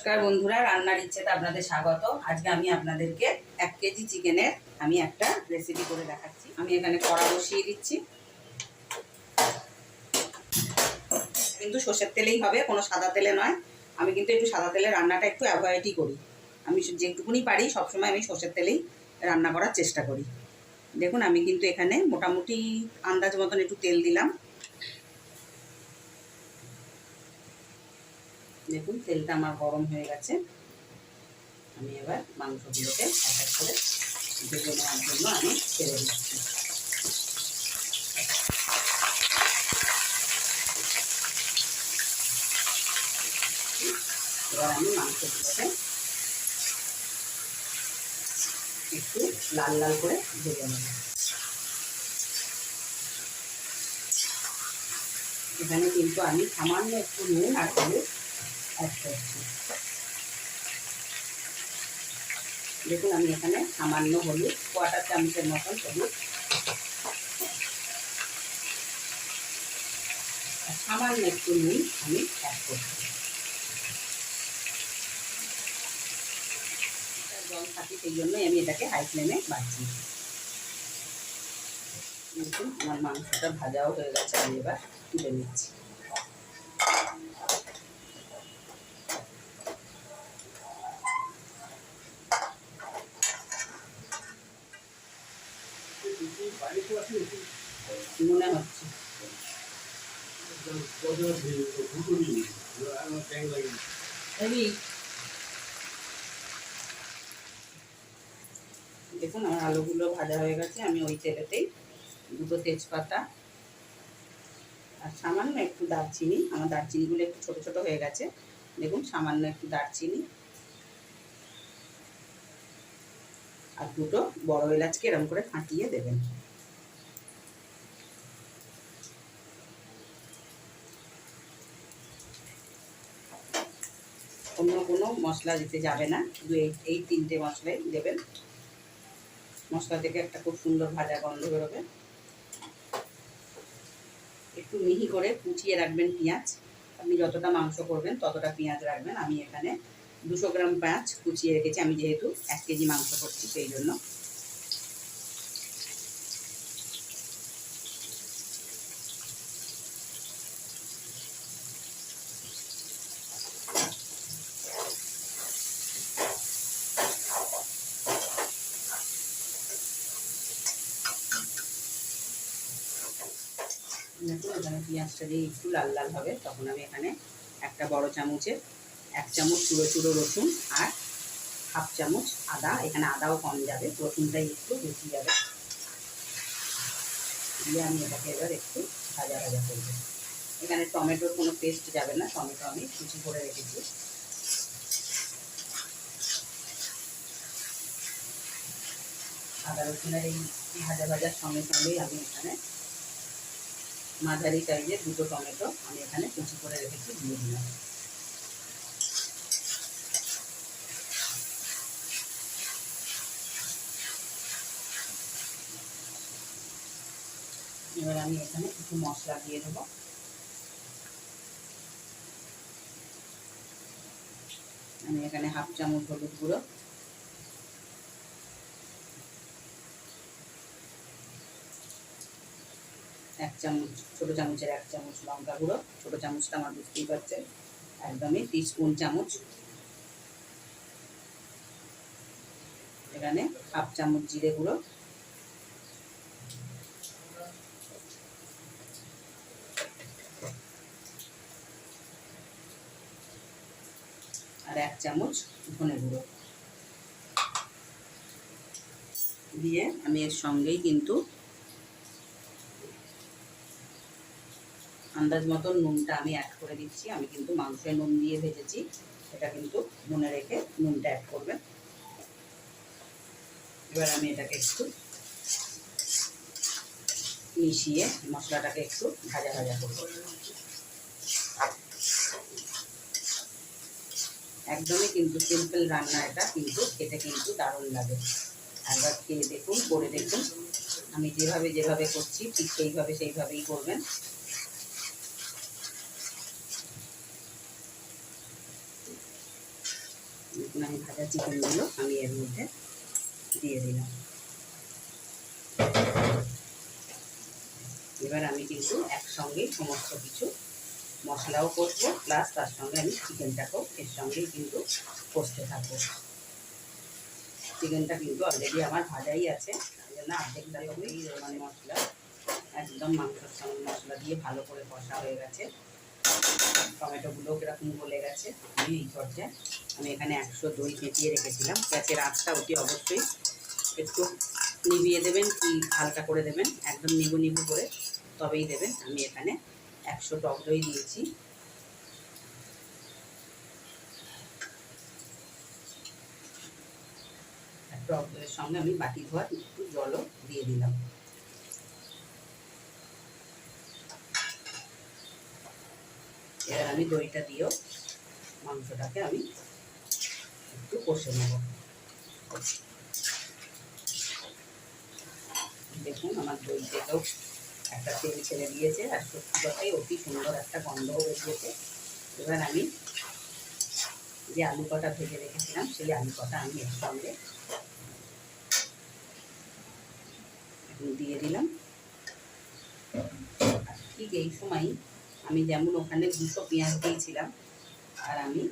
নমস্কার বন্ধুরা, রান্নার ইচ্ছেতে আপনাদের স্বাগত। আজকে আমি আপনাদেরকে এক কেজি চিকেনের আমি একটা রেসিপি করে দেখাচ্ছি। আমি এখানে কড়া বসিয়ে দিচ্ছি। কিন্তু সর্ষের তেলেই হবে, কোনো সাদা তেলে নয়। আমি কিন্তু একটু সাদা তেলে রান্নাটা একটু অ্যাভয়েডই করি। আমি যেটুকুনি পারি, সবসময় আমি সর্ষের তেলেই রান্না করার চেষ্টা করি। দেখুন, আমি কিন্তু এখানে মোটামুটি আন্দাজ মতন একটু তেল দিলাম। দেখুন, তেলটা আমার গরম হয়ে গেছে। আমি এবার মাংসগুলোকে এক এক করে ভেজে নেওয়ার জন্য আমি ছেড়ে দিচ্ছি। এবার আমি মাংসগুলোকে একটু লাল লাল করে ভেজে নেব। এখানে কিন্তু আমি সামান্য একটু নুন আর হলুদ অ্যাড করছি দেখুন, আমি এখানে সামান্য হলুদ কোয়াটার চামচের মতন হলুদ। সামান্য একটু নুন আমি অ্যাড করছি। জল থাকি সেই জন্যই আমি এটাকে হাই ফ্লেমে বাড়ছি। দেখুন, আমার মাংসটা ভাজাও হয়ে গেছে, আমি এবার তুলে নিচ্ছি। মনে হচ্ছে। দেখুন আমার আলুগুলো ভাজা হয়ে গেছে। আমি ওই তেলেতেই দুটো তেজপাতা আর সামান্য একটু দারচিনি। আমার দারচিনিগুলো একটু ছোট ছোট হয়ে গেছে। দেখুন সামান্য একটু দারচিনি আর দুটো বড় এলাচকে এরকম করে ফাটিয়ে দেবেন। অন্য কোনো মশলা দিতে যাবে না। এই এই তিনটে মশলাই দেবেন। মশলা থেকে একটা খুব সুন্দর ভাজা গন্ধ বেরোবে। একটু মিহি করে কুচিয়ে রাখবেন পেঁয়াজ। আপনি যতটা মাংস করবেন ততটা পেঁয়াজ রাখবেন। আমি এখানে দুশো গ্রাম পেঁয়াজ কুচিয়ে রেখেছি। আমি যেহেতু এক কেজি মাংস করছি সেই জন্য। দেখুন এখানে পেঁয়াজটা দিয়ে একটু লাল লাল হবে। তখন আমি এখানে একটা বড় চামচের, এক চামচ চুড়ো চুড়ো রসুন আর হাফ চামচ আদা। এখানে আদাও কম যাবে, রসুনটাই একটু বেশি যাবে। দিয়ে আমি এটাকে এবার একটু ভাজা ভাজা করব। এখানে টমেটোর কোনো পেস্ট যাবে না, টমেটো আমি কুচি করে রেখেছি। আদা রসুনের এই ভাজা ভাজার সঙ্গে সঙ্গেই আমি এখানে মাঝারি সাইজের দুটো টমেটো আমি এখানে কুচি করে রেখেছি, দিয়ে দিলাম। এবার আমি এখানে কিছু মশলা দিয়ে দেবো। আমি এখানে হাফ চামচ হলুদ গুঁড়ো এক চামচ, ছোটো চামচের এক চামচ লঙ্কা গুঁড়ো, ছোটো চামচটা আমার বুঝতেই পারছেন, একদমই টিস্পুন চামচ। এখানে হাফ চামচ জিরে গুঁড়ো। আর এক চামচ ধনে গুঁড়ো। দিয়ে আমি এর সঙ্গেই কিন্তু আন্দাজ মতন নুনটা আমি অ্যাড করে দিচ্ছি। আমি কিন্তু মাংসে নুন দিয়ে ভেজেছি। এটা কিন্তু মনে রেখে নুনটা অ্যাড করবেন। এবার আমি এটাকে একটু মিশিয়ে মশলাটাকে একটু ভাজা ভাজা করব। একদমই কিন্তু সিম্পল রান্না এটা, কিন্তু খেতে কিন্তু দারুণ লাগে। একবার খেয়ে দেখুন, করে দেখুন। আমি যেভাবে যেভাবে করছি, ঠিক সেইভাবে সেইভাবেই করবেন। আমি ভাজা চিকেনগুলো আমি এর মধ্যে দিয়ে দিলাম। এবার আমি কিন্তু একসঙ্গেই সমস্ত কিছু মশলাও করব প্লাস তার সঙ্গে আমি চিকেনটাকেও এর সঙ্গেই কিন্তু কষতে থাকব। চিকেনটা কিন্তু অলরেডি আমার ভাজাই আছে, তাই জন্য ডালগুলোই মানে মশলা, একদম মাংসের সঙ্গে মশলা দিয়ে ভালো করে কষা হয়ে গেছে। টমেটোগুলো কীরকম গলে গেছে এই পর্যায়ে আমি এখানে একশো দই ফেটিয়ে রেখেছিলাম। গ্যাসের আঁচটা অতি অবশ্যই একটু নিভিয়ে দেবেন কি হালকা করে দেবেন, একদম নিবু নিবু করে তবেই দেবেন। আমি এখানে একশো টক দই দিয়েছি। টক দইয়ের সঙ্গে আমি বাটি ধোয়া একটু জলও দিয়ে দিলাম। এবার আমি দইটা দিয়েও মাংসটাকে আমি একটু কষে নেব। দেখুন, আমার দই থেকেও একটা তেল ছেড়ে দিয়েছে আর সত্যি কথাই অতি সুন্দর একটা গন্ধও বেরিয়েছে। এবার আমি যে আলু কটা ভেজে রেখেছিলাম, সেই আলু কটা আমি এর সঙ্গে দিয়ে দিলাম। ঠিক এই সময় আমি যেমন ওখানে দুশো পেঁয়াজ দিয়েছিলাম, আর আমি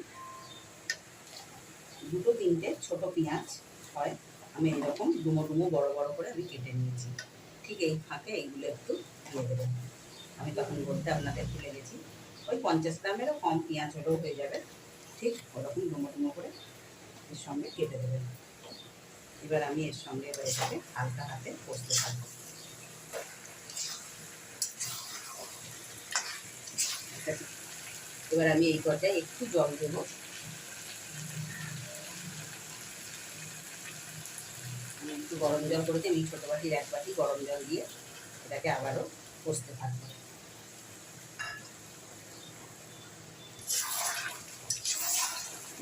দুটো তিনটে ছোট পেঁয়াজ হয়, আমি এরকম ডুমো ডুমো বড় বড় করে আমি কেটে নিয়েছি। ঠিক এই ফাঁকে এইগুলো একটু দিয়ে দেবেন আমি তখন বলতে আপনাদের ভুলে গেছি, ওই পঞ্চাশ গ্রামেরও কম পেঁয়াজ হলেও হয়ে যাবে। ঠিক ওরকম ডুমো ডুমো করে এর সঙ্গে কেটে দেবেন। এবার আমি এর সঙ্গে এবার এটাকে হালকা হাতে কষতে থাকব। এবার আমি এই পর্যায়ে একটু জল দেব। একটু গরম জল করেছি, আমি ছোটো বাটির এক বাটি গরম জল দিয়ে এটাকে আবারও কষতে থাকব।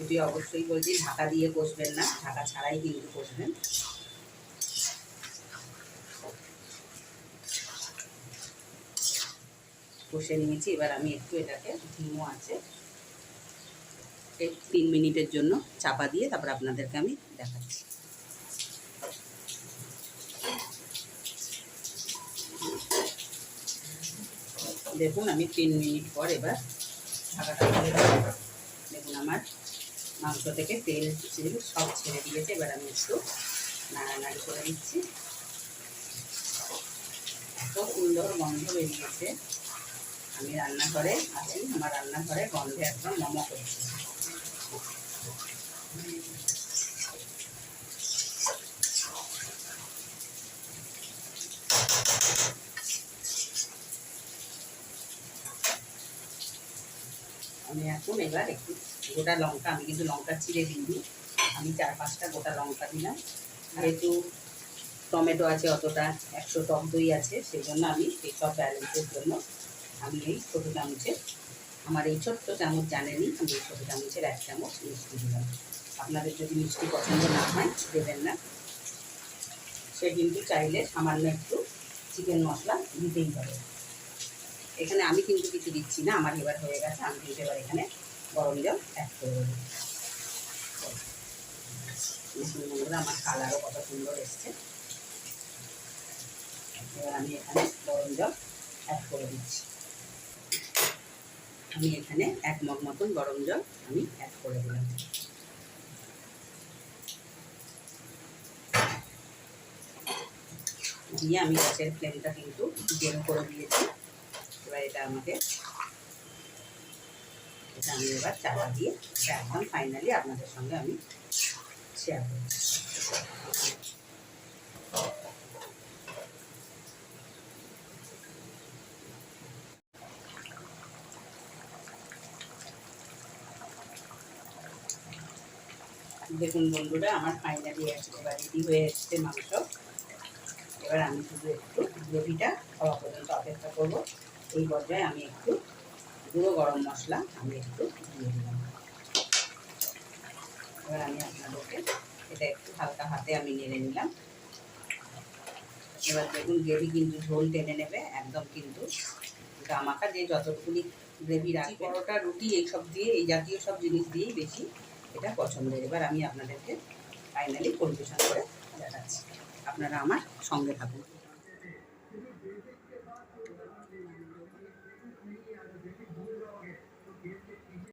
এটি অবশ্যই বলছি, ঢাকা দিয়ে কষবেন না, ঢাকা ছাড়াই কিন্তু কষবেন। কষে নিয়েছি, এবার আমি একটু এটাকে ধিমো আছে। তিন মিনিটের জন্য চাপা দিয়ে তারপর আপনাদেরকে আমি দেখাচ্ছি। দেখুন, আমি তিন মিনিট পর এবার ঢাকাটা দেখুন, আমার মাংস থেকে তেল তেল সব ছেড়ে দিয়েছে। এবার আমি একটু নাড়ানাড়ি করে দিচ্ছি এত সুন্দর গন্ধ বেরিয়েছে। আমি রান্নাঘরে আছি আমার রান্নাঘরে গন্ধে একদম মমো করছে আমি এখন এবার একটু গোটা লঙ্কা, আমি কিন্তু লঙ্কা ছিঁড়ে দিইনি। আমি চার পাঁচটা গোটা লঙ্কা দিলাম। যেহেতু টমেটো আছে অতটা, একশো টক দই আছে সেই জন্য আমি সেই সব ব্যালেন্সের জন্য আমি এই ছোটো চামচে আমার এই ছোট্ট চামচ জানেনি আমি এই ছোটো চামচের এক চামচ মিষ্টি দিলাম। আপনাদের যদি মিষ্টি পছন্দ না হয়, দেবেন না। সে কিন্তু চাইলে সামান্য একটু চিকেন মশলা দিতেই পারে এখানে আমি কিন্তু কিছু দিচ্ছি না, আমার এবার হয়ে গেছে, আমি কিন্তু এবার এখানে গরম জল অ্যাড করে দেবো। আমার কালারও কত সুন্দর এসছে। এবার আমি এখানে গরম জল অ্যাড করে দিচ্ছি। আমি এখানে এক মগ মতন গরম জল আমি অ্যাড করে দিলাম। দিয়ে আমি গ্যাসের ফ্লেমটা কিন্তু জেরো করে দিয়েছি। এবার এটা আমাকে এটা আমি এবার চাপা দিয়ে এখন ফাইনালি আপনাদের সঙ্গে আমি শেয়ার করছি। দেখুন বন্ধুরা, আমার ফাইনালি এবার রেডি হয়ে এসছে মাংস। এবার আমি শুধু একটু গ্রেভিটা খাওয়া পর্যন্ত অপেক্ষা করব। এই পর্যায়ে আমি একটু গুঁড়ো গরম মশলা আমি একটু দিয়ে দিলাম। এবার আমি আপনাদেরকে এটা একটু হালকা হাতে আমি নেড়ে নিলাম। এবার দেখুন গ্রেভি কিন্তু ঝোল টেনে নেবে, একদম কিন্তু গামাখা যে যতটুকুনি গ্রেভি রাখি পরোটা, রুটি, এইসব দিয়ে, এই জাতীয় সব জিনিস দিয়েই বেশি এটা পছন্দের। এবার আমি আপনাদেরকে ফাইনালি পরিবেশন করে দেখাচ্ছি আপনারা আমার সঙ্গে থাকুন।